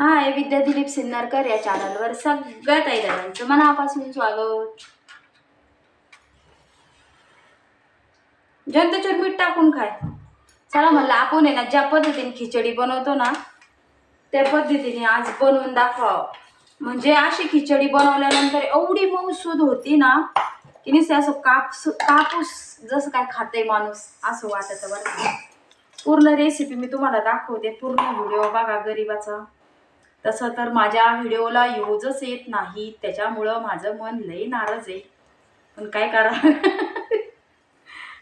हाय विद्या दिलीप सिन्नरकर या चॅनलवर सगळ्या ताई मनापासून स्वागत. जनतेच्यावर मीठ टाकून खाय. चला म्हणलं आपण आहे ना ज्या पद्धतीने खिचडी बनवतो ना त्या पद्धतीने आज बनवून दाखवावं. म्हणजे अशी खिचडी बनवल्यानंतर एवढी मऊसूद होती ना की नुसते असं कापूस कापूस जसं काय खाते माणूस असं वाटत बरं पूर्ण रेसिपी मी तुम्हाला दाखवते पूर्ण व्हिडिओ बघा गरीबाचा. तसं तर माझ्या व्हिडिओला यूजच येत नाही त्याच्यामुळं माझं मन लई नाराज आहे. पण काय करा?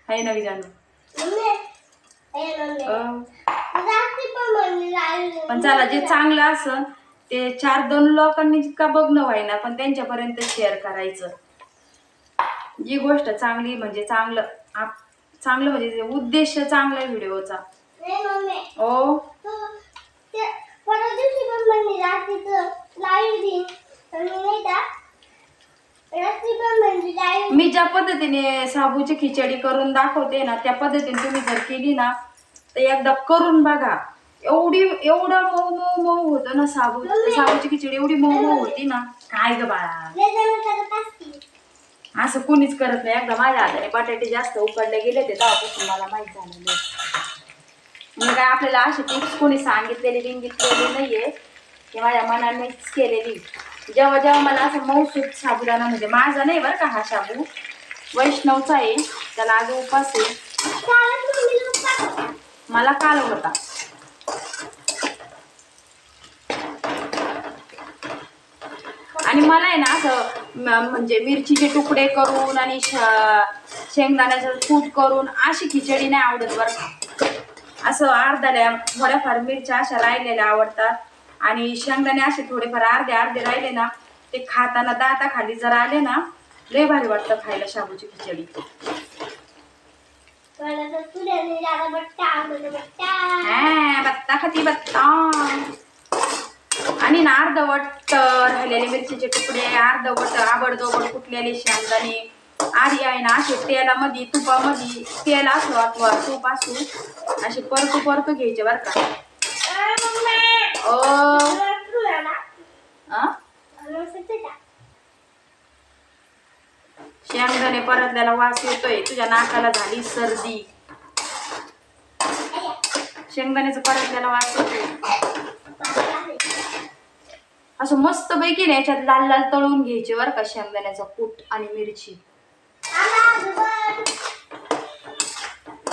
आहे ना विजानू पण चला जे चांगलं असं ते चार दोन लोकांनी का बघणं व्हायना पण त्यांच्यापर्यंत शेअर करायचं. जी गोष्ट चांगली म्हणजे चांगलं आप चांगलं म्हणजे जे उद्देश चांगला व्हिडिओचा. ओ मी ज्या पद्धतीने साबूची खिचडी करून दाखवते ना त्या पद्धतीने तुम्ही जर केली ना तर एकदा करून बघा. एवढी एवढं मऊ मऊ मऊ होतं ना साबू साबूची खिचडी एवढी मऊ मऊ होती ना. काय ग बाळा? असं कोणीच करत नाही. एकदा माझ्या हाताने बटाटे जास्त उकडले गेले ते तेव्हापासून मला माहीत झालेले मग काय आपल्याला अशी टिप्स कोणी सांगितलेली बिंगितलेली नाहीये. की माझ्या मनानेच केलेली. जेव्हा जेव्हा मला असं मऊसूत साबुदाणा म्हणजे माझा नाही बरं का हा शाबू. वैष्णवचा आहे. त्याला आज उपास आहे. मला काल होता. आणि मला आहे ना असं म्हणजे मिरचीचे तुकडे करून आणि श- शेंगदाण्याचं कूट करून अशी खिचडी नाही आवडत बरं का. असं अर्ध्या थोड्याफार मिरच्या अशा राहिलेल्या आवडतात. आणि शेंगदाणे असे थोडेफार अर्धे अर्धे राहिले ना ते खाताना दाताखाली जर आले ना लय भारी वाटतं खायला शाबूची खिचडी. हा, बत्ता खाती बत्ता आणि ना अर्धवट राहिलेले मिरचीचे तुकडे अर्धवट आबडदोबड कुटलेले शेंगदाणे. आधी आहे ना असे तेलामध्ये तुपामध्ये तेल असो अथवा तूप असो. असे परतू परतू घ्यायचे बरं का? शेंगदाणे परतल्याला वास येतोय. तुझ्या नाकाला झाली सर्दी. शेंगदाण्याचं परतल्याला वास येतोय. असं मस्त पैकी ना याच्यात लाल लाल तळून घ्यायचे बरं का शेंगदाण्याचा कूट आणि मिरची.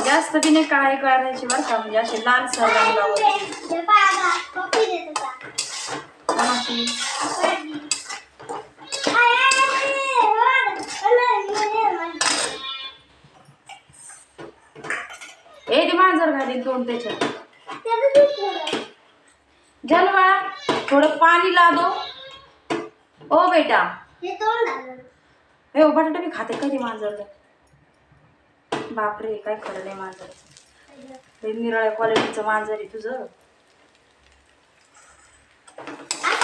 जास्त बी नाही काळे करायचे बरं का म्हणजे असे लाल सर ए ते मांजर घालीन दोन त्याच्यात. बाळा थोडं पाणी लादो. ओ बेटा. हे बटाटा मी खाते कधी मांजर बापरे काय खरं नाही मांजर. निराळ्या क्वालिटीचं मांजर आहे तुझं.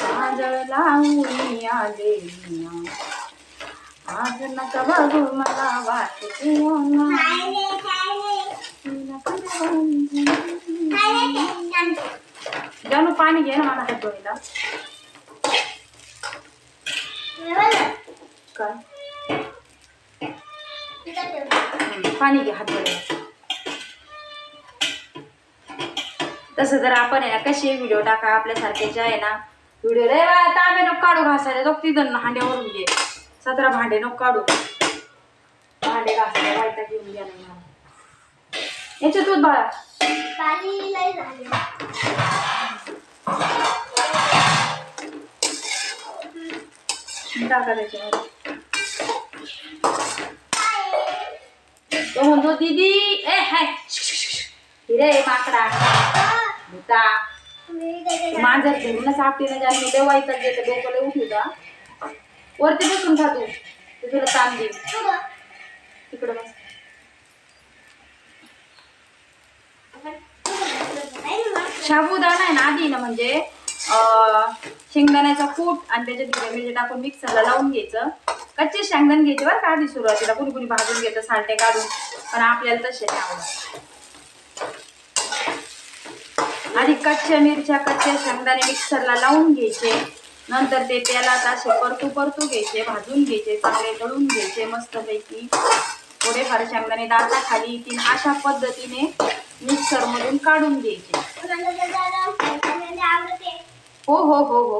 मांजर लावून आले आज नका बघू मला वाटते जानू पाणी घे ना मला हात धुवायला काय? पाणी घे हात धुवायला तसं जर आपण आहे ना कसे व्हिडिओ टाका आपल्यासारखे जे आहे ना व्हिडिओ रे तांबे नको काढू घासायला. तो तिथं हांड्यावरून घे. सतरा भांडे नको काढू. भांडे घासायला वाईटा घेऊन घ्या नाही याच्यात दूध बाळा. टाका त्याच्यामध्ये. तो म्हणतो दीदी ए हाय हिरे माकडा भूता मांजर घेऊनच आपल्याला जाणे लय वाईटात देतं डोकं उठू का वरती बसून खा तू ते तुला ताण दे तिकडं बस साबुदाणा आहे ना आधी ना म्हणजे शेंगदाण्याचा कूट आणि त्याच्यात हिरव्या मिरची टाकून मिक्सरला लावून घ्यायचं कच्चे शेंगदाणे घ्यायचे बरं का आधी सुरुवातीला कुणी कुणी भाजून घ्यायचं सांडे काढून पण आपल्याला तसे आवडतात आवडत. आधी कच्च्या मिरच्या कच्च्या शेंगदाणे मिक्सरला लावून घ्यायचे. नंतर ते तेलात असे परतू परतू घ्यायचे भाजून घ्यायचे चांगले तळून घ्यायचे मस्तपैकी. थोडेफार शेंगदाणे दाता खाली येतील अशा पद्धतीने मिक्सरमधून काढून घ्यायचे. हो हो हो हो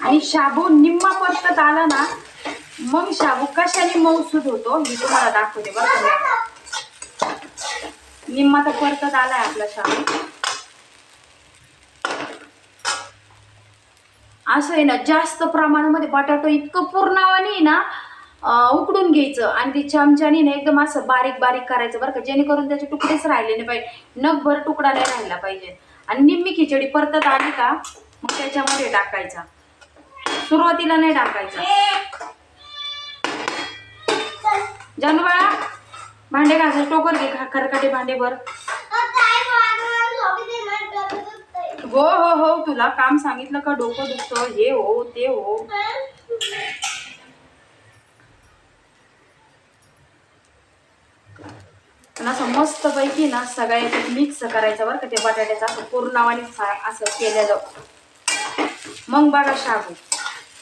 आणि शाबू निम्मा परतत आला ना मग शाबू कशाने मऊसूद होतो मी तुम्हाला दाखवते बरं का. निम्मा तर परतत आलाय आपला शाबू. असं आहे ना जास्त प्रमाणामध्ये बटाटो इतकं पूर्णावाने ना उकडून घ्यायचं आणि ते चमच्याने ना एकदम असं बारीक बारीक करायचं बरं का जेणेकरून त्याचे तुकडेच राहिले नाही पाहिजे. नगभर तुकडा नाही राहिला पाहिजे. आणि निम्मी खिचडी परतत आली का मग त्याच्यामध्ये टाकायचा. सुरुवातीला नाही टाकायचा. जानू बाळा भांडे घासायचे टोकर घे खरकटे भांडे भर. हो हो हो तुला काम सांगितलं का? डोकं दुखतं. हे हो ते हो. पण असं मस्त पैकी ना सगळ्या मिक्स करायचं बरं का ते बटाट्याचं असं पूर्णावाने फा- असं केलेलं. मग बघा शाबू.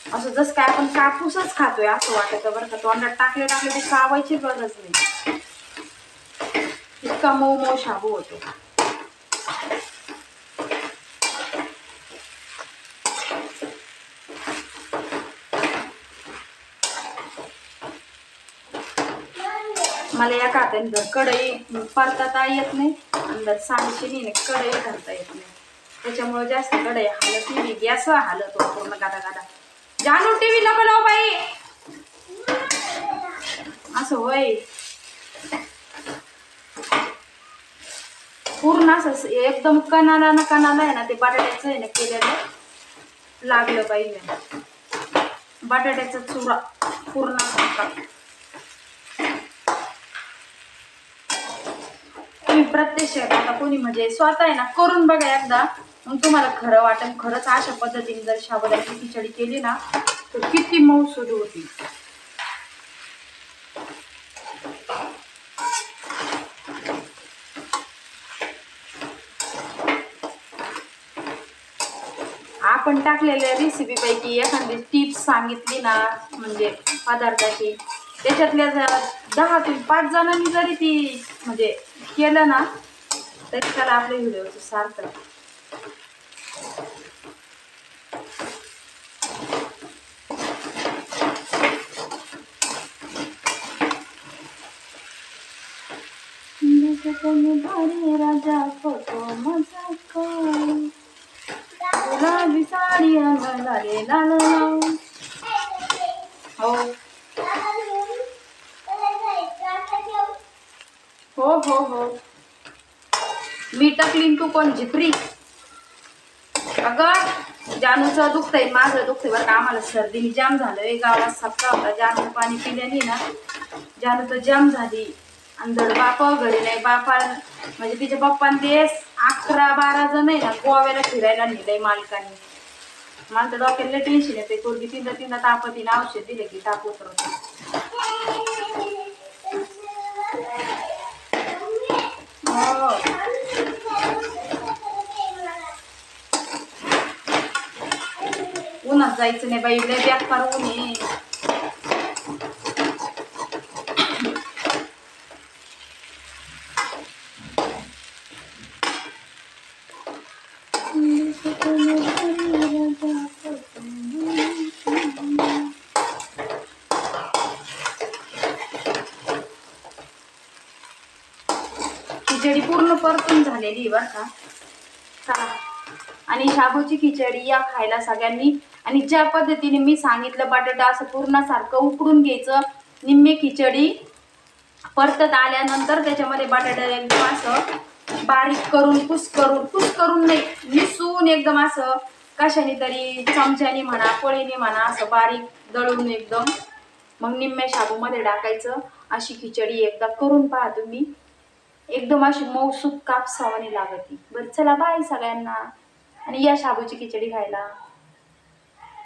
असं जसं काय आपण कापूसच खातोय असं वाटायचं बरं का. तोंडात टाकले टाकले ते चावायची गरज नाही. इतका मऊ मऊ शाबू होतो. मला या कात्याने जर कढई परताता येत नाही आणि जर सांगशी नाही कढई घालता येत नाही. त्याच्यामुळे जास्त कढई हालत नाही. गॅस हालत होतो. पूर्ण गादा गादा जानू टीव्ही नको लाव बाई. असं होय पूर्ण असं एकदम कणाला ना कणाला आहे ना ते बटाट्याचं आहे ना केलेलं. लागलं पाहिजे बटाट्याचा चुरा पूर्ण तुम्ही प्रत्यक्ष आता कोणी म्हणजे स्वतः आहे ना करून बघा एकदा. मग तुम्हाला खरं वाटेल खरंच अशा पद्धतीने जर शाबुदाची खिचडी केली ना तर किती मऊसूद होती आपण टाकलेल्या रेसिपी पैकी एखादी टिप्स सांगितली ना म्हणजे पदार्थाची त्याच्यातल्या जर दहा ते पाच जणांनी जरी ती म्हणजे केलं ना तरी त्याला आपल्या व्हिडिओचं सार्थक. राजा फोटो मजा गुलाबी साडी लाल हो हो हो. हो मी टाकलीन तू कोण झिपरी अगं जानूचं दुखतंय माझं दुखतंय बरं का आम्हाला सर्दीने जाम झालंय. गावात सप्ताह होता जानू पाणी पिल्याने ना जानूचं जाम झाली. आणि जर बापा घरी नाही बापा म्हणजे तिच्या बाप्पाने ते अकरा बारा जण आहे ना गोव्याला फिरायला नेलंय मालकाने. मला तर डॉक्टरला टेन्शन येते पोरगी तीनदा तीनदा तापतीनं औषध दिले की ताप उतरवते हो. उन्हात जायचं नाही बाई लय व्यापार ऊन आहे. खिचडी पूर्ण परतून झालेली बर का. आणि शाबूची खिचडी या खायला सगळ्यांनी आणि ज्या पद्धतीने मी सांगितलं बटाटा असं पूर्णासारखं उकडून घ्यायचं. निम्मे खिचडी परतत आल्यानंतर त्याच्यामध्ये बटाटा एकदम असं बारीक करून कुस करून कुस करून नाही मिसून एकदम असं कशाने तरी चमच्याने म्हणा पळीने म्हणा असं बारीक दळून एकदम मग निम्म्या शाबूमध्ये टाकायचं. अशी खिचडी एकदा करून पहा तुम्ही. एकदम अशी मऊसूत कापसावाने लागते. बरं चला बाय सगळ्यांना. आणि या शाबूची खिचडी खायला.